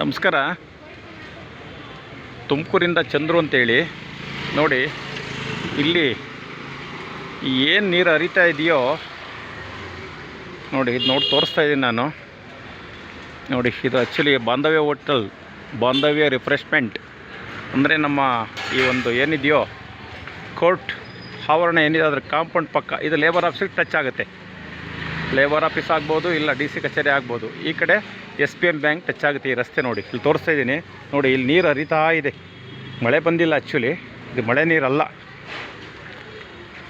ನಮಸ್ಕಾರ. ತುಮಕೂರಿಂದ ಚಂದ್ರು ಅಂತೇಳಿ. ನೋಡಿ, ಇಲ್ಲಿ ಏನು ನೀರು ಹರಿತಾ ಇದೆಯೋ, ನೋಡಿ, ಇದು ನೋಡಿ ತೋರಿಸ್ತಾ ಇದ್ದೀನಿ ನಾನು. ನೋಡಿ, ಇದು ಆ್ಯಕ್ಚುಲಿ ಬಾಂಧವ್ಯ ಹೋಟೆಲ್, ಬಾಂಧವ್ಯ ರಿಫ್ರೆಶ್ಮೆಂಟ್. ಅಂದರೆ ನಮ್ಮ ಈ ಒಂದು ಏನಿದೆಯೋ, ಕೋರ್ಟ್, ಆವರಣ ಏನಿದೆ, ಅದ್ರ ಕಾಂಪೌಂಡ್ ಪಕ್ಕ, ಇದು ಲೇಬರ್ ಆಫೀಸಿಗೆ ಟಚ್ ಆಗುತ್ತೆ. ಲೇಬರ್ ಆಫೀಸ್ ಆಗ್ಬೋದು ಇಲ್ಲ ಡಿ ಸಿ ಕಚೇರಿ ಆಗ್ಬೋದು. ಈ ಕಡೆ S P M bank touch ಆಗುತ್ತೆ ಈ ರಸ್ತೆ ನೋಡಿ. ಇಲ್ಲಿ ತೋರಿಸ್ತಾ ಇದ್ದೀನಿ. ನೋಡಿ, ಇಲ್ಲಿ ನೀರು ಹರಿತಾ ಇದೆ. ಮಳೆ ಬಂದಿಲ್ಲ ಆ್ಯಕ್ಚುಲಿ ಇದು ಮಳೆ ನೀರಲ್ಲ.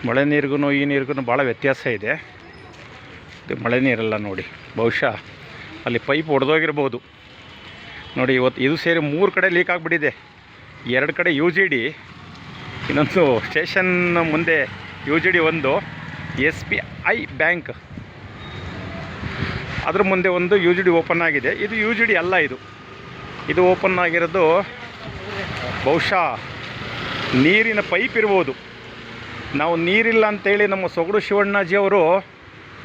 ಮಳೆ ನೀರಿಗೂ ಈ ನೀರಿಗೂ ಭಾಳ ವ್ಯತ್ಯಾಸ ಇದೆ. ಇದು ಮಳೆ ನೀರಲ್ಲ ನೋಡಿ. ಬಹುಶಃ ಅಲ್ಲಿ ಪೈಪ್ ಒಡೆದೋಗಿರ್ಬೋದು. ನೋಡಿ, ಇವತ್ತು ಇದು ಸೇರಿ ಮೂರು ಕಡೆ ಲೀಕ್ ಆಗಿಬಿಟ್ಟಿದೆ. ಎರಡು ಕಡೆ ಯು ಜಿ ಡಿ ಇನ್ನೊಂದು ಸ್ಟೇಷನ್ ಮುಂದೆ ಯು ಜಿ ಡಿ ಒಂದು ಎಸ್ ಬಿ ಐ ಬ್ಯಾಂಕ್ ಅದ್ರ ಮುಂದೆ ಒಂದು ಯು ಜಿ ಓಪನ್ ಆಗಿದೆ. ಇದು ಯು ಜಿ ಅಲ್ಲ ಇದು. ಇದು ಓಪನ್ ಆಗಿರೋದು ಬಹುಶಃ ನೀರಿನ ಪೈಪ್ ಇರ್ಬೋದು. ನಾವು ನೀರಿಲ್ಲ ಅಂತೇಳಿ ನಮ್ಮ ಸೊಗಡು ಶಿವಣ್ಣಾಜಿ ಅವರು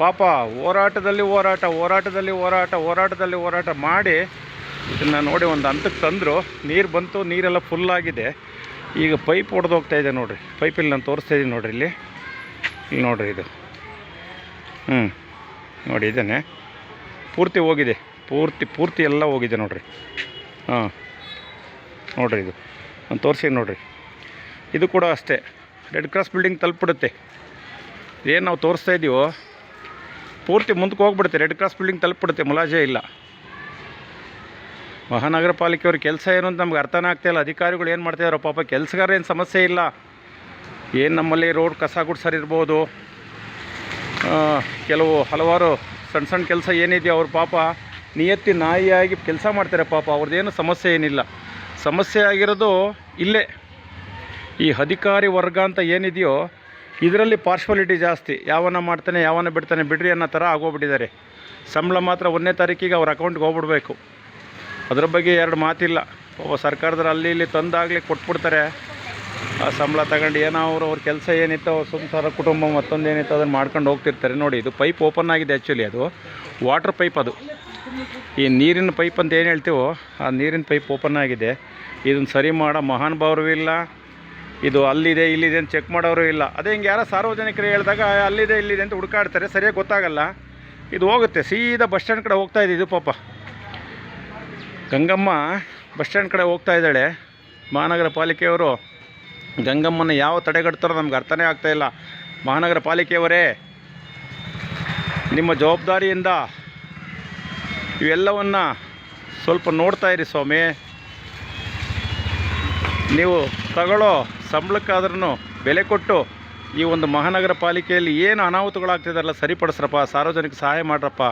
ಪಾಪ ಹೋರಾಟದಲ್ಲಿ ಹೋರಾಟ ಹೋರಾಟದಲ್ಲಿ ಹೋರಾಟ ಹೋರಾಟದಲ್ಲಿ ಹೋರಾಟ ಮಾಡಿ ಇದನ್ನು ನೋಡಿ ಒಂದು ಹಂತಕ್ಕೆ ತಂದರು. ನೀರು ಬಂತು, ನೀರೆಲ್ಲ ಫುಲ್ಲಾಗಿದೆ ಈಗ ಪೈಪ್ ಹೋಗ್ತಾ ಇದೆ ನೋಡಿರಿ. ಪೈಪಲ್ಲಿ ನಾನು ತೋರಿಸ್ತಾ ಇದ್ದೀನಿ ನೋಡಿರಿ ಇಲ್ಲಿ. ಇಲ್ಲಿ ನೋಡಿರಿ ಇದು. ಹ್ಞೂ ನೋಡಿ ಇದೇನೆ. ಪೂರ್ತಿ ಹೋಗಿದೆ. ಪೂರ್ತಿ ಪೂರ್ತಿ ಎಲ್ಲ ಹೋಗಿದೆ ನೋಡಿರಿ. ಹಾಂ. ನೋಡಿರಿ ಇದು. ನಾನು ತೋರಿಸಿ ನೋಡಿರಿ. ಇದು ಕೂಡ ಅಷ್ಟೇ. ರೆಡ್ ಕ್ರಾಸ್ ಬಿಲ್ಡಿಂಗ್ ತಲುಪಿಡುತ್ತೆ. ಏನು ನಾವು ತೋರಿಸ್ತಾ ಇದ್ದೀವೋ ಪೂರ್ತಿ ಮುಂದಕ್ಕೆ ಹೋಗ್ಬಿಡುತ್ತೆ. ರೆಡ್ ಕ್ರಾಸ್ ಬಿಲ್ಡಿಂಗ್ ತಲುಪಿಡುತ್ತೆ. ಮುಲಾಜೆ ಇಲ್ಲ. ಮಹಾನಗರ ಪಾಲಿಕೆಯವ್ರ ಕೆಲಸ ಏನು ಅಂತ ನಮ್ಗೆ ಅರ್ಥನೇ ಇಲ್ಲ. ಅಧಿಕಾರಿಗಳು ಏನು ಮಾಡ್ತಾಯಿದಾರೋ ಪಾಪ ಕೆಲಸಗಾರ ಏನು ಸಮಸ್ಯೆ ಇಲ್ಲ. ಏನು ನಮ್ಮಲ್ಲಿ ರೋಡ್ ಕಸ ಗುಡ್ಸರ್ ಇರ್ಬೋದು ಕೆಲವು ಹಲವಾರು ಸಣ್ಣ ಸಣ್ಣ ಕೆಲಸ ಏನಿದೆಯೋ ಅವ್ರ ಪಾಪ ನಿಯತ್ತಿ ನಾಯಿಯಾಗಿ ಕೆಲಸ ಮಾಡ್ತಾರೆ ಪಾಪ, ಅವ್ರದ್ದೇನು ಸಮಸ್ಯೆ ಏನಿಲ್ಲ. ಸಮಸ್ಯೆ ಆಗಿರೋದು ಇಲ್ಲೇ. ಈ ಅಧಿಕಾರಿ ವರ್ಗ ಅಂತ ಏನಿದೆಯೋ ಇದರಲ್ಲಿ ಪಾರ್ಶ್ವಾಲಿಟಿ ಜಾಸ್ತಿ. ಯಾವನ ಮಾಡ್ತಾನೆ, ಯಾವನ ಬಿಡ್ತಾನೆ, ಬಿಡ್ರಿ ಅನ್ನೋ ಥರ ಆಗೋಗ್ಬಿಟ್ಟಿದ್ದಾರೆ. ಸಂಬಳ ಮಾತ್ರ ಒಂದನೇ ತಾರೀಕಿಗೆ ಅವ್ರ ಅಕೌಂಟ್ಗೆ ಹೋಗ್ಬಿಡ್ಬೇಕು. ಅದ್ರ ಬಗ್ಗೆ ಎರಡು ಮಾತಿಲ್ಲ. ಒಬ್ಬ ಸರ್ಕಾರದಲ್ಲಿ ಅಲ್ಲಿ ಇಲ್ಲಿ ತಂದಾಗಲಿ ಕೊಟ್ಬಿಡ್ತಾರೆ. ಸಂಬಳ ತಗೊಂಡು ಏನೋ ಅವರು ಅವ್ರ ಕೆಲಸ ಏನಿತ್ತು ಅವ್ರ ಸಂಸಾರ ಕುಟುಂಬ ಮತ್ತೊಂದು ಏನಿತ್ತು ಅದನ್ನು ಮಾಡ್ಕೊಂಡು ಹೋಗ್ತಿರ್ತಾರೆ. ನೋಡಿ, ಇದು ಪೈಪ್ ಓಪನ್ ಆಗಿದೆ ಆ್ಯಕ್ಚುಲಿ ಅದು. ವಾಟರ್ ಪೈಪ್ ಅದು. ಈ ನೀರಿನ ಪೈಪ್ ಅಂತ ಏನು ಹೇಳ್ತೀವೋ, ಆ ನೀರಿನ ಪೈಪ್ ಓಪನ್ ಆಗಿದೆ. ಇದನ್ನು ಸರಿ ಮಾಡೋ ಮಹಾನುಭಾವರು ಇಲ್ಲ. ಇದು ಅಲ್ಲಿದೆ, ಇಲ್ಲಿದೆ ಅಂತ ಚೆಕ್ ಮಾಡೋರು ಇಲ್ಲ. ಅದೇ ಹಿಂಗೆ ಯಾರೋ ಸಾರ್ವಜನಿಕರು ಹೇಳಿದಾಗ ಅಲ್ಲಿದೆ, ಇಲ್ಲಿದೆ ಅಂತ ಹುಡುಕಾಡ್ತಾರೆ. ಸರಿಯಾಗಿ ಗೊತ್ತಾಗಲ್ಲ. ಇದು ಹೋಗುತ್ತೆ. ಸೀದಾ ಬಸ್ ಸ್ಟ್ಯಾಂಡ್ ಕಡೆ ಹೋಗ್ತಾ ಇದೆ ಇದು ಪಾಪ. ಗಂಗಮ್ಮ ಬಸ್ ಸ್ಟ್ಯಾಂಡ್ ಕಡೆ ಹೋಗ್ತಾ ಇದ್ದಾಳೆ. ಮಹಾನಗರ ಪಾಲಿಕೆಯವರು. ಗಂಗಮ್ಮನ ಯಾವ ತಡೆಗಟ್ತಾರೋ ನಮ್ಗೆ ಅರ್ಥನೇ ಇಲ್ಲ. ಮಹಾನಗರ ಪಾಲಿಕೆಯವರೇ, ನಿಮ್ಮ ಜವಾಬ್ದಾರಿಯಿಂದ ಇವೆಲ್ಲವನ್ನು ಸ್ವಲ್ಪ ನೋಡ್ತಾ ಇರಿ ಸ್ವಾಮಿ. ನೀವು ತಗೊಳ್ಳೋ ಸಂಬಳಕ್ಕಾದ್ರೂ ಬೆಲೆ ಕೊಟ್ಟು ಈ ಒಂದು ಮಹಾನಗರ ಪಾಲಿಕೆಯಲ್ಲಿ ಏನು ಅನಾಹುತಗಳಾಗ್ತಿದಾರಲ್ಲ ಸರಿಪಡಿಸ್ರಪ್ಪ, ಸಾರ್ವಜನಿಕ ಸಹಾಯ ಮಾಡ್ರಪ್ಪ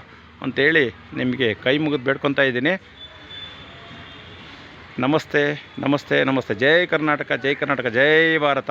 ಅಂತೇಳಿ ನಿಮಗೆ ಕೈ ಮುಗಿದು ಬೇಡ್ಕೊತಾ ಇದ್ದೀನಿ. ನಮಸ್ತೆ ನಮಸ್ತೆ ನಮಸ್ತೆ. ಜೈ ಕರ್ನಾಟಕ ಜೈ ಕರ್ನಾಟಕ ಜೈ ಭಾರತ.